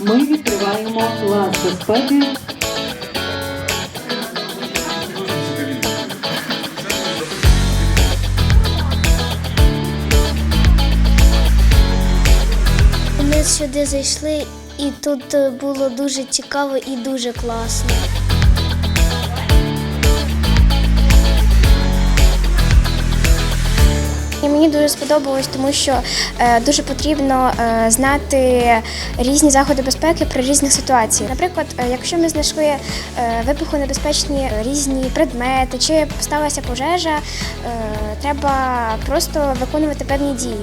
Ми відкриваємо клас безпеки Ми сюди зайшли, і тут е, було дуже цікаво і дуже класно. Мені дуже сподобалось, тому що е, дуже потрібно е, знати різні заходи безпеки при різних ситуаціях. Наприклад, е, якщо ми знайшли вибухонебезпечні різні предмети, чи сталася пожежа, треба просто виконувати певні дії.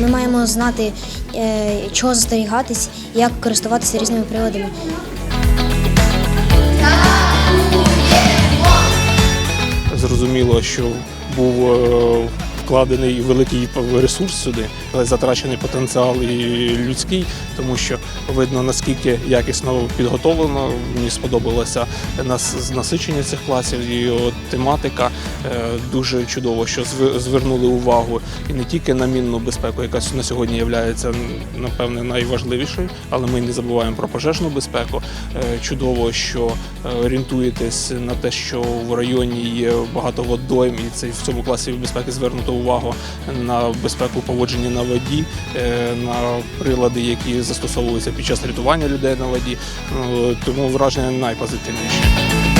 Ми маємо знати, чого застерігатись, як користуватися різними приладами. Зрозуміло, що був е, вкладений великий ресурс сюди, але затрачений потенціал і людський, тому що видно наскільки якісно підготовлено. Мені сподобалося нас насичення цих класів і от тематика е, дуже чудово, що звернули увагу і не тільки на мінну безпеку, яка на сьогодні є напевне найважливішою, але ми не забуваємо про пожежну безпеку. Е, Чудово, що е, орієнтуєтесь на те, що в районі є багато водойм, і це в цьому класі безпеки звернуто увагу на безпеку поводження на воді, е, на прилади, які застосовуються під час рятування людей на воді. Ну, Тому враження найпозитивніше.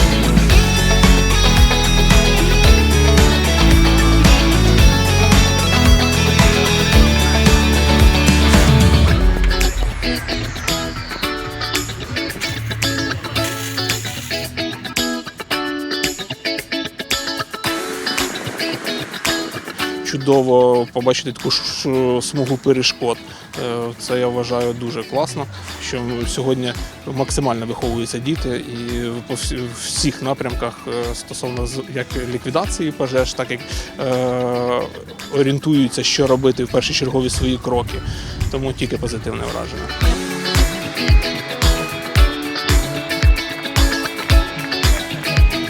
Чудово побачити таку смугу перешкод. Е, Це я вважаю дуже класно, що сьогодні максимально виховуються діти і по всі- всіх напрямках е, стосовно як ліквідації пожеж, так і е, орієнтуються, що робити в першочергові свої кроки. Тому тільки позитивне враження.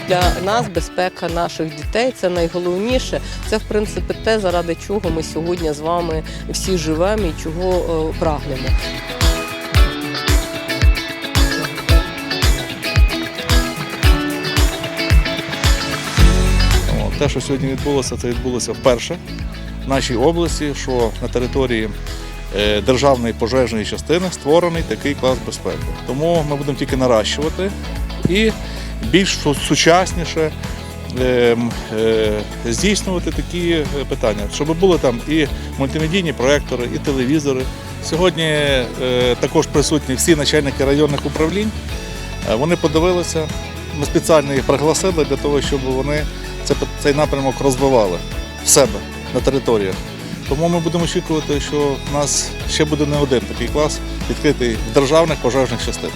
Для нас безпека наших дітей це найголовніше. Це в принципі те, заради чого ми сьогодні з вами всі живемо і чого е, прагнемо. Те, що сьогодні відбулося, це відбулося вперше в нашій області, що на території е, державної пожежної частини створений такий клас безпеки. Тому ми будемо тільки наращувати і більш сучасніше е, е, здійснювати такі е, питання, щоб були там і мультимедійні проектори, і телевізори. Сьогодні також присутні всі начальники районних управлінь. Вони подивилися, ми спеціально їх пригласили для того, щоб вони цей напрямок розвивали в себе на територіях. Тому ми будемо очікувати, що в нас ще буде не один такий клас відкритий в державних пожежних частинах.